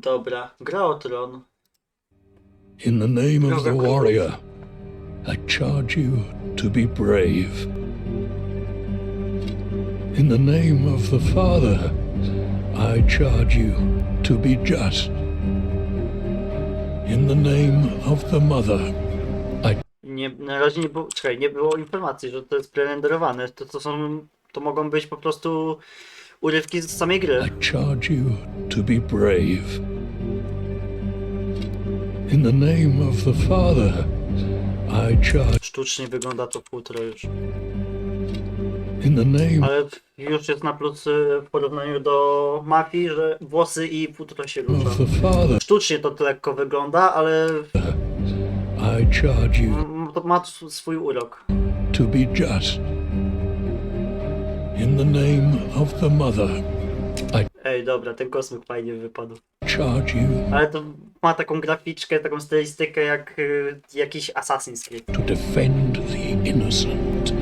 Dobra, gra o tron. In the name of the warrior, I charge you to be brave. In the name of the Father, I charge you to be just. In the name of the Mother, Nie, na razie nie było, czekaj, nie było informacji, że to jest prerenderowane. To, to są, to mogą być po prostu urywki z samej gry. I charge you to be brave. In the name of the Father, I charge. Sztucznie wygląda to futro już. In the name Ale już jest na plus y, w porównaniu do mafii, że włosy i futro się rusza. of the Father, Sztucznie to lekko wygląda, ale I charge you to ma swój urok. to be just. In the name of the Mother, Ej, dobra, ten kosmyk fajnie wypadł. Charge you Ale to ma taką graficzkę, taką stylistykę jak y, jakiś Assassin's Creed. to defend the innocent.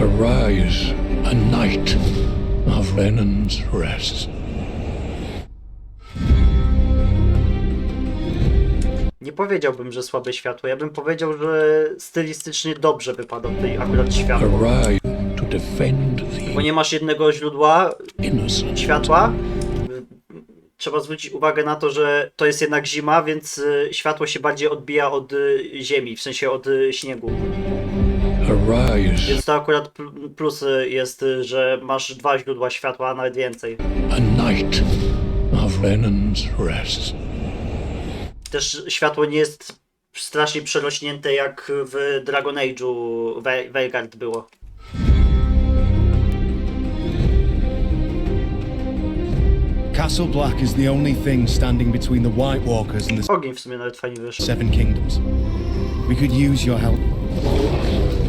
Arise, a knight of Renan's rest. Nie powiedziałbym, że słabe światło. Ja bym powiedział, że stylistycznie dobrze wypada tutaj akurat światło. Arise to defend Bo the nie masz jednego źródła innocent. światła. Trzeba zwrócić uwagę na to, że to jest jednak zima, więc y, światło się bardziej odbija od y, ziemi, w sensie od y, śniegu. Arise, Więc to akurat pl- plus jest, że masz dwa źródła światła, a nawet więcej. a knight of Renan's rest. Też światło nie jest strasznie przerośnięte jak w Dragon Age'u We- Veilguard było. Castle Black is the only thing standing between the White Walkers and the Ogień w sumie nawet fajnie wyszedł. Seven Kingdoms. We could use your help.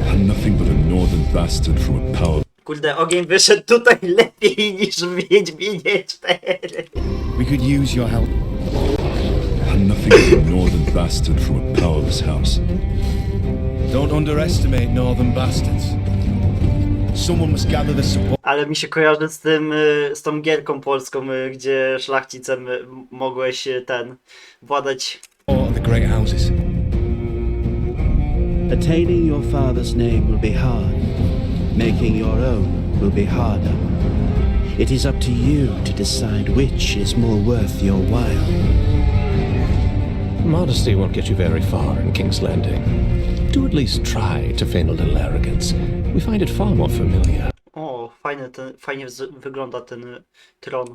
I'm nothing but a northern bastard from a power. Kurde, ogień wyszedł tutaj lepiej niż w Wiedźminie 4. We could use your help. I'm nothing but a northern bastard from a powerless house. Don't underestimate northern bastards. Someone must gather the support Ale mi się kojarzy z tym, y, z tą gierką polską, y, gdzie szlachcicem y, m- mogłeś y, ten, władać of the great houses. Attaining your father's name will be hard. Making your own will be harder. It is up to you to decide which is more worth your while. Modesty won't get you very far in King's Landing. Do at least try to feign a little arrogance. We find it far more familiar. O, fajny ten, fajnie z- wygląda ten y, tron.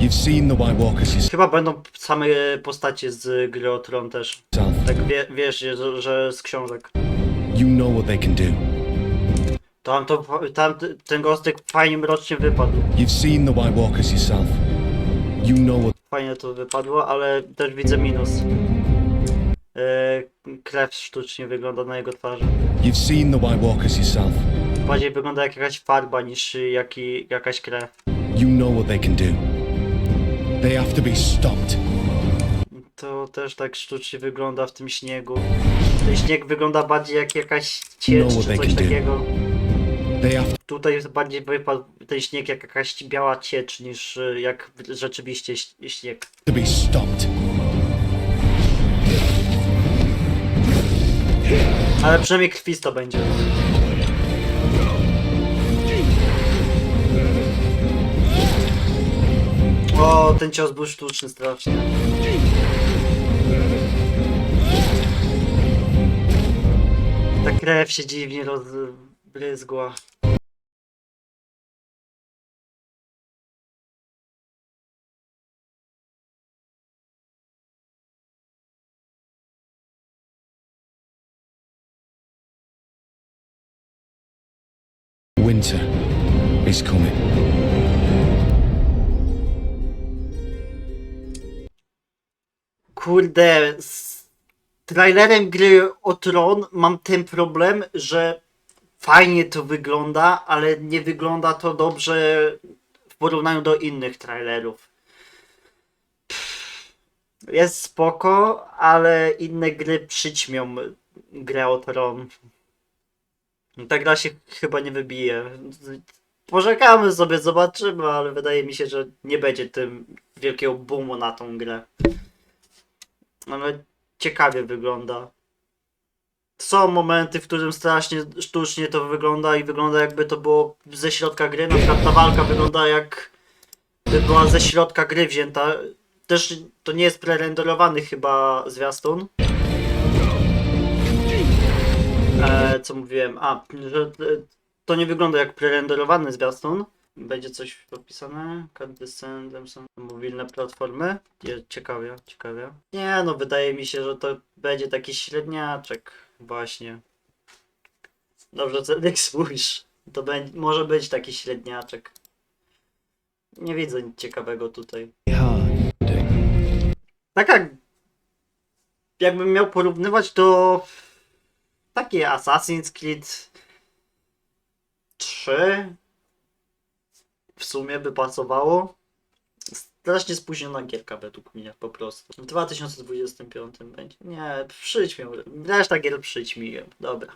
You've seen the White Walkers Chyba będą same postacie z gry o tron też. yourself. Tak wie, wiesz, że, że z książek. You know what they can do. Tam, to, tam t- ten gostek fajnie mrocznie wypadł. You've seen the White Walkers yourself. You know what Fajnie to wypadło, ale też widzę minus. E, krew sztucznie wygląda na jego twarzy. you've seen the White Walkers yourself. Bardziej wygląda jak jakaś farba niż jaki, jakaś krew. You know what they can do. They have to be stopped. To też tak sztucznie wygląda w tym śniegu. Ten śnieg wygląda bardziej jak jakaś ciecz czy coś takiego. Tutaj jest bardziej wypadł ten śnieg jak jakaś biała ciecz niż jak rzeczywiście śnieg. to be stopped. Ale przynajmniej krwisto będzie. O, ten cios był sztuczny strasznie. Ta krew się dziwnie rozbryzgła. Winter is coming. Kurde, z trailerem gry o Tron mam ten problem, że fajnie to wygląda, ale nie wygląda to dobrze w porównaniu do innych trailerów. Jest spoko, ale inne gry przyćmią grę o Tron. Ta gra się chyba nie wybije. poczekamy sobie, zobaczymy, ale wydaje mi się, że nie będzie tym wielkiego boomu na tą grę. Ale ciekawie wygląda. Są momenty, w którym strasznie sztucznie to wygląda i wygląda jakby to było ze środka gry. Na przykład ta walka wygląda jak by była ze środka gry wzięta. Też to nie jest prerenderowany chyba zwiastun. Co mówiłem? A, że e, to nie wygląda jak prerenderowany zwiastun. Będzie coś opisane? Card Descendem są mobilne platformy? Ciekawie, ciekawie. Nie no, wydaje mi się, że to będzie taki średniaczek. Właśnie. Dobrze, Cedek spójrz. To może być taki średniaczek. Nie widzę nic ciekawego tutaj. Taka. Jakbym miał porównywać, to. Takie Assassin's Creed 3 w sumie by pasowało. Strasznie spóźniona gierka według mnie po prostu. W 2025 będzie. Nie, przyjdź mi. Reszta gier przyjdź mi. Dobra.